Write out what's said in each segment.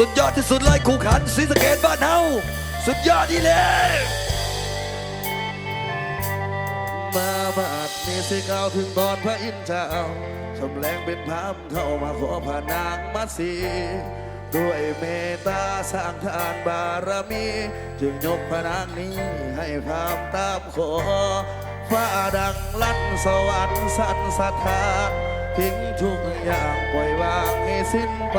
สุดยอดที่สุดเลยคู่ขันศรีสเกดบ้านเฮาสุดยอดดีเลยมาบาดนี้สิกาวถึงตอนพระอินทร์เจ้าชำแรงเป็นพามเข้ามาขอพระนางมาสีด้วยเมตตาสร้างทานบารมี จึงยกพระนางนี้ให้พามตามขอฟ้าดังลั่นสวรรค์สันสถานทิ้งทุกอย่างปล่อยวางให้สิ้นไป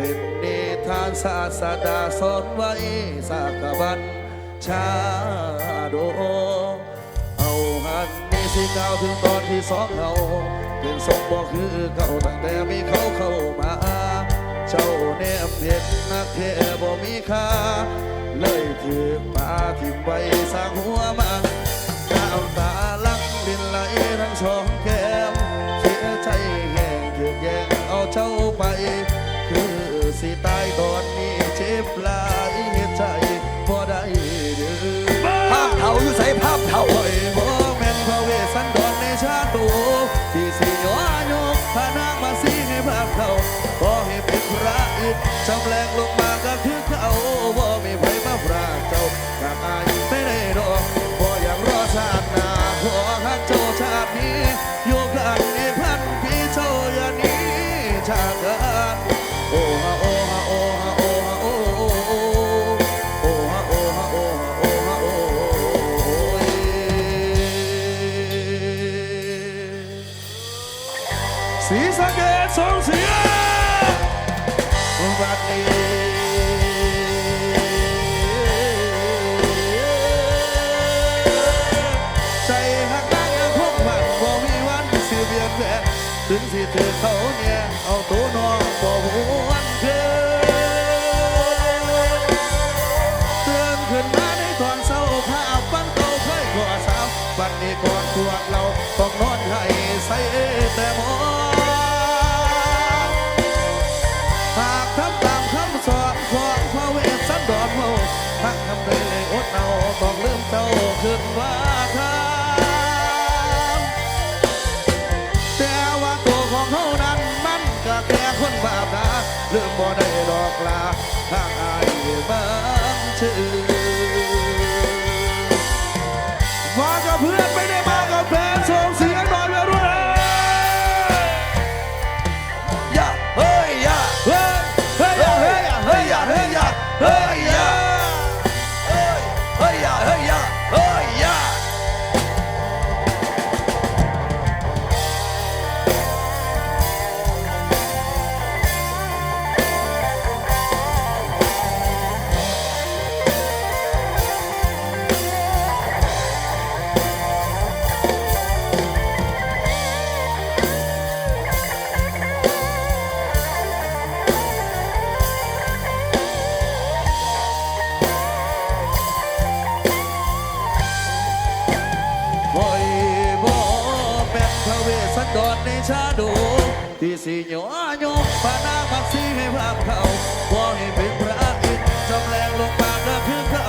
เป็นนิทานศาสดาสอนไว้สากบันชาโด เอาหันนี่สิกล่าถึงตอนที่สองเขาเป็นสมบอกคือเก่าตั้งแต่มีเขาเข้ามา เจ้าแนมเห็นนักเทบ่มีค่าเลยถือมาทิมไว้สร้างหัวมา สิตายตอนนี้เจ็บหลายใจบ่ได้เดือภาพเทาอยู่ใส่ภาพเทาโอ้ยบ่แม่นพระเวสสันดรในชาติโตที่สิยอยกพระนางมาสิให้ภาพเขาขอให้เป็นพระอิฐจำแรงลงมาก็คือเขาบ่มีไผมาพรากเจ้าจากอายไม่ได้ดอกบ่อยากรอชาติหน้าขอฮักเจ้าชาตินี้อยู่กัน สีสะเกดสองเสียงบัดนี้ใจหักนางยังคงมันบ่มีวันสิเปลี่ยนแปลงถึงสิถือเขาเนี่ยเอาตัวน้องบ่หวนเคืน บ้างเธอ ในชาดู ที่สิโยโยกพระนาปักสีให้ภาพเขาบ่ให้เป็นพระอินทร์จำแรงลงมาก็คือเขา